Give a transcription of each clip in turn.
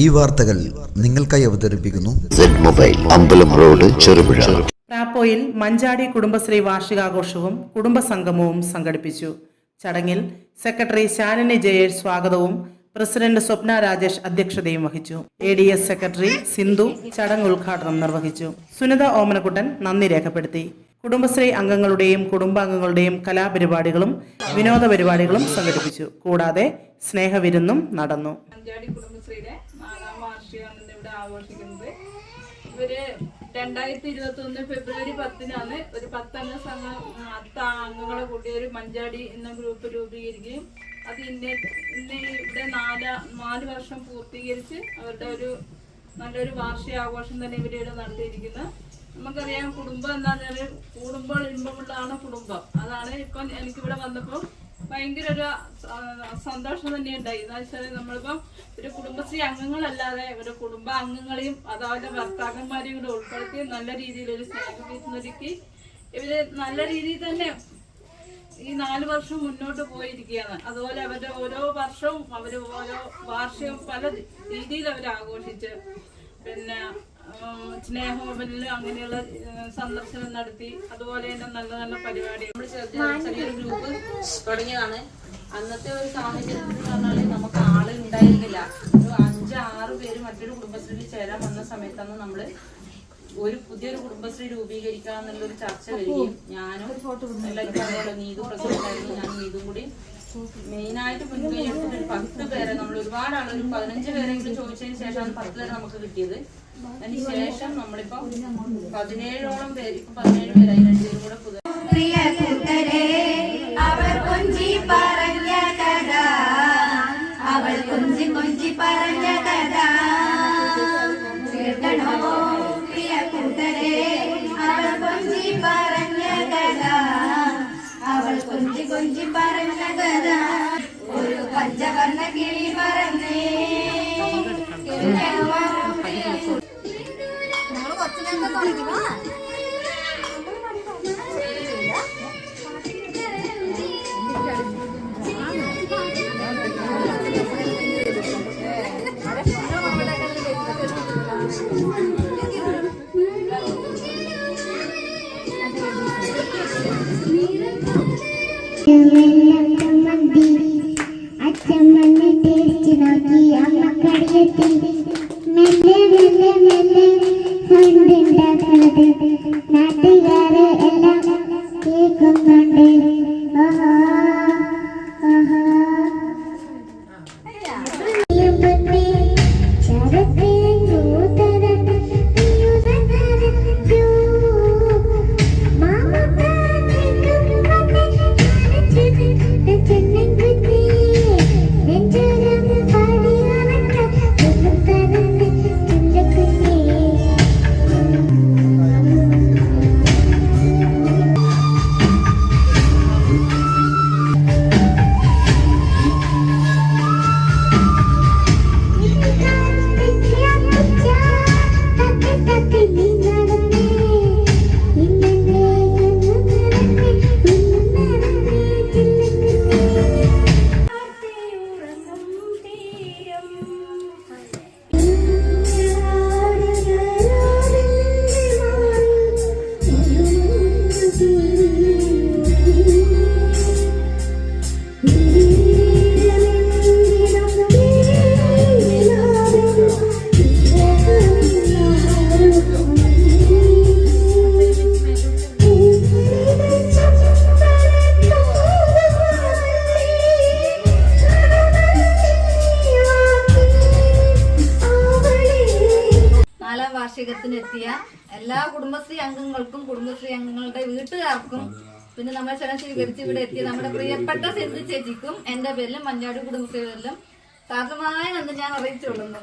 ഈ വാർത്തകൾ നിങ്ങൾക്കായി അവതരിപ്പിക്കുന്നു. മൊബൈൽ അമ്പലം റോഡ് ചെറുപുഴ. റാപ്പോയിൽ മഞ്ചാടി കുടുംബശ്രീ വാർഷികാഘോഷവും കുടുംബസംഗമവും സംഘടിപ്പിച്ചു. ചടങ്ങിൽ സെക്രട്ടറി ശാലിനി ജയേഷ് സ്വാഗതവും പ്രസിഡന്റ് സ്വപ്ന രാജേഷ് അധ്യക്ഷതയും വഹിച്ചു. A D S secretary Sindhu ചടങ്ങ് ഉദ്ഘാടനം നിർവഹിച്ചു. സുനിത ഓമനക്കുട്ടൻ നന്ദി രേഖപ്പെടുത്തി. കുടുംബശ്രീ അംഗങ്ങളുടെയും കുടുംബാംഗങ്ങളുടെയും കലാപരിപാടികളും വിനോദ പരിപാടികളും സംഘടിപ്പിച്ചു. കൂടാതെ സ്നേഹവിരുന്നും നടന്നു. കുടുംബശ്രീയുടെ നാലാം വാർഷികമാണ് ഇന്ന് ഇവിടെ ആഘോഷിക്കുന്നത്. ഇവർ രണ്ടായിരത്തി ഇരുപത്തി ഒന്ന് ഫെബ്രുവരി പത്തിനാണ് ഒരു പത്തംഗ സംഘം അത്ത അംഗങ്ങളെ കൂടി ഒരു മഞ്ചാടി എന്ന ഗ്രൂപ്പ് രൂപീകരിക്കുകയും അത് ഇന്ന ഇന്ന് ഇവിടെ നാല് നാല് വർഷം പൂർത്തീകരിച്ച് അവരുടെ ഒരു നല്ലൊരു വാർഷിക ആഘോഷം തന്നെ ഇവരിവിടെ നടത്തിയിരിക്കുന്നത് നമുക്കറിയാം കുടുംബം എന്താണെന്ന് പറഞ്ഞാൽ കൂടുമ്പോൾ ഇമ്പമുള്ളതാണ് കുടുംബം. അതാണ് ഇപ്പം എനിക്കിവിടെ വന്നപ്പോൾ ഭയങ്കര ഒരു സന്തോഷം തന്നെ ഉണ്ടായി എന്താ വെച്ചാൽ നമ്മളിപ്പം ഒരു കുടുംബശ്രീ അംഗങ്ങളല്ലാതെ ഒരു കുടുംബ അംഗങ്ങളെയും അതവരുടെ ഭർത്താക്കന്മാരെയും കൂടെ ഉൾപ്പെടുത്തി നല്ല രീതിയിൽ ഒരു സ്നേഹവിരുന്നൊരുക്കി ഇവർ നല്ല രീതിയിൽ തന്നെ ഈ നാല് വർഷം മുന്നോട്ട് പോയിരിക്കുകയാണ്. അതുപോലെ അവരുടെ ഓരോ വർഷവും അവർ ഓരോ വാർഷികവും പല രീതിയിൽ അവർ ആഘോഷിച്ച് പിന്നെ സ്നേഹോപനിലും അങ്ങനെയുള്ള സന്ദർശനം നടത്തി അതുപോലെ തന്നെ നല്ല നല്ല പരിപാടി. നമ്മൾ ചെറിയൊരു ഗ്രൂപ്പ് തുടങ്ങിയതാണ്. അന്നത്തെ ഒരു സാഹചര്യത്തിൽ എന്ന് പറഞ്ഞാൽ നമുക്ക് ആൾ ഉണ്ടായിരുന്നില്ല ഒരു അഞ്ച് ആറ് പേര് മറ്റൊരു കുടുംബശ്രീയിൽ ചേരാൻ വന്ന സമയത്താണ് നമ്മൾ ഒരു പുതിയൊരു കുടുംബശ്രീ രൂപീകരിക്കുക എന്നുള്ളൊരു ചർച്ച വരികയും ഞാനും എല്ലാവർക്കും അതുപോലെ നീതു പ്രസിഡന്റായിരുന്നു ഞാൻ നീതും കൂടി മെയിനായിട്ട് മുൻകൈ എടുത്തിട്ട് ഒരു പത്ത് പേരെ നമ്മൾ ഒരുപാട് ആൾ ഒരു പതിനഞ്ച് പേരെങ്കിലും ചോദിച്ചതിന് ശേഷമാണ് പത്ത് പേരെ നമുക്ക് കിട്ടിയത്. അതിന് ശേഷം നമ്മളിപ്പോ പതിനേഴോളം പേര് ഇപ്പൊ പതിനേഴ് പേരായി രണ്ടുപേരും കൂടെ പുതിയ പ്രിയ കൂട്ടരെ അവൾ കൊഞ്ചി പറഞ്ഞ കഥ. അവൾ കൊഞ്ചി കൊഞ്ചി പറഞ്ഞ കഥ. കേൾക്കണോ? പ്രിയ കൂട്ടരെ അവൾ കൊഞ്ചി പറഞ്ഞ കഥ. അവൾ കൊഞ്ചി കൊഞ്ചി പറഞ്ഞ കഥ. ഒരു പഞ്ചവർണ കിളി പറഞ്ഞേ കേൾക്കണോ? の時は。വാർഷികത്തിനെത്തിയ എല്ലാ കുടുംബശ്രീ അംഗങ്ങൾക്കും കുടുംബശ്രീ അംഗങ്ങളുടെ വീട്ടുകാർക്കും പിന്നെ നമ്മളെ ക്ഷണം സ്വീകരിച്ച് ഇവിടെ എത്തിയ നമ്മുടെ പ്രിയപ്പെട്ട സിന്ധു ചേച്ചിക്കും എന്റെ പേരിലും മഞ്ഞാടി കുടുംബശ്രീകളിലും സാധുമായ നന്ദി ഞാൻ അറിയിച്ചുകൊള്ളുന്നു.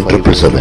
triple seven